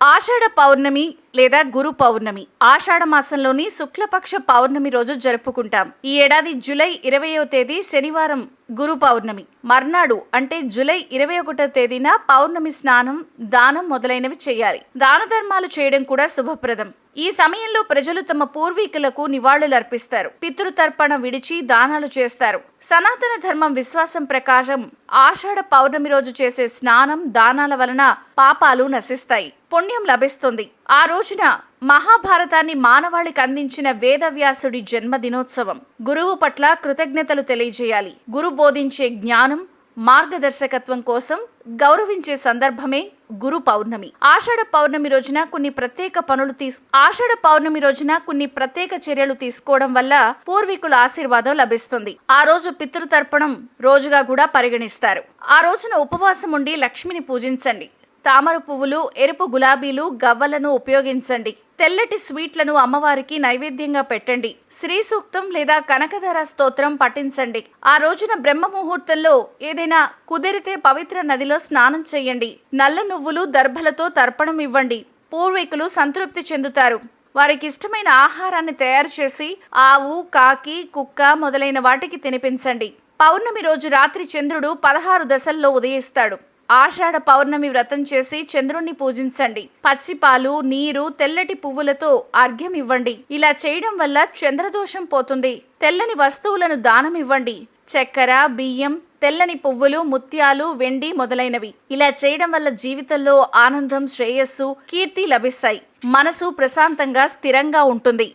ఆషాఢ పౌర్ణమి లేదా గురు పౌర్ణమి. ఆషాఢ మాసంలోని శుక్లపక్ష పౌర్ణమి రోజు జరుపుకుంటాం. ఈ ఏడాది జూలై ఇరవయో తేదీ శనివారం గురు పౌర్ణమి. మర్నాడు అంటే జూలై ఇరవై ఒకటో తేదీన పౌర్ణమి స్నానం దానం మొదలైనవి చేయాలి. దాన ధర్మాలు చేయడం కూడా శుభప్రదం. ఈ సమయంలో ప్రజలు తమ పూర్వీకులకు నివాళులర్పిస్తారు. పితృతర్పణ విడిచి దానాలు చేస్తారు. సనాతన ధర్మం విశ్వాసం ప్రకారం ఆషాఢ పౌర్ణమి రోజు చేసే స్నానం దానాల వలన పాపాలు నశిస్తాయి. పుణ్యం లభిస్తుంది. ఆ రోజున మహాభారతాన్ని మానవాళికి అందించిన వేదవ్యాసుడి జన్మదినోత్సవం గురువు పట్ల కృతజ్ఞతలు తెలియజేయాలి. గురు బోధించే జ్ఞానం మార్గదర్శకత్వం కోసం గౌరవించే సందర్భమే గురు పౌర్ణమి. ఆషాఢ పౌర్ణమి రోజున కొన్ని ప్రత్యేక పనులు తీస్ ఆషాఢ పౌర్ణమి రోజున కొన్ని ప్రత్యేక చర్యలు తీసుకోవడం వల్ల పూర్వీకుల ఆశీర్వాదం లభిస్తుంది. ఆ రోజు పితృతర్పణం రోజుగా కూడా పరిగణిస్తారు. ఆ రోజున ఉపవాసం ఉండి లక్ష్మిని పూజించండి. తామర పువ్వులు ఎరుపు గులాబీలు గవ్వలను ఉపయోగించండి. తెల్లటి స్వీట్లను అమ్మవారికి నైవేద్యంగా పెట్టండి. శ్రీ సూక్తం లేదా కనకధర స్తోత్రం పఠించండి. ఆ రోజున బ్రహ్మ ముహూర్తంలో ఏదైనా కుదిరితే పవిత్ర నదిలో స్నానం చేయండి. నల్ల నువ్వులు దర్భలతో తర్పణం ఇవ్వండి. పూర్వీకులు సంతృప్తి చెందుతారు. వారికి ఇష్టమైన ఆహారాన్ని తయారు చేసి ఆవు కాకి కుక్క మొదలైన వాటికి తినిపించండి. పౌర్ణమి రోజు రాత్రి చంద్రుడు పదహారు దశల్లో ఉదయిస్తాడు. ఆషాఢ పౌర్ణమి వ్రతం చేసి చంద్రుణ్ణి పూజించండి. పచ్చిపాలు నీరు తెల్లటి పువ్వులతో అర్ఘ్యం ఇవ్వండి. ఇలా చేయడం వల్ల చంద్రదోషం పోతుంది. తెల్లని వస్తువులను దానం ఇవ్వండి. చక్కెర బియ్యం తెల్లని పువ్వులు ముత్యాలు వెండి మొదలైనవి. ఇలా చేయడం వల్ల జీవితంలో ఆనందం శ్రేయస్సు కీర్తి లభిస్తాయి. మనసు ప్రశాంతంగా స్థిరంగా ఉంటుంది.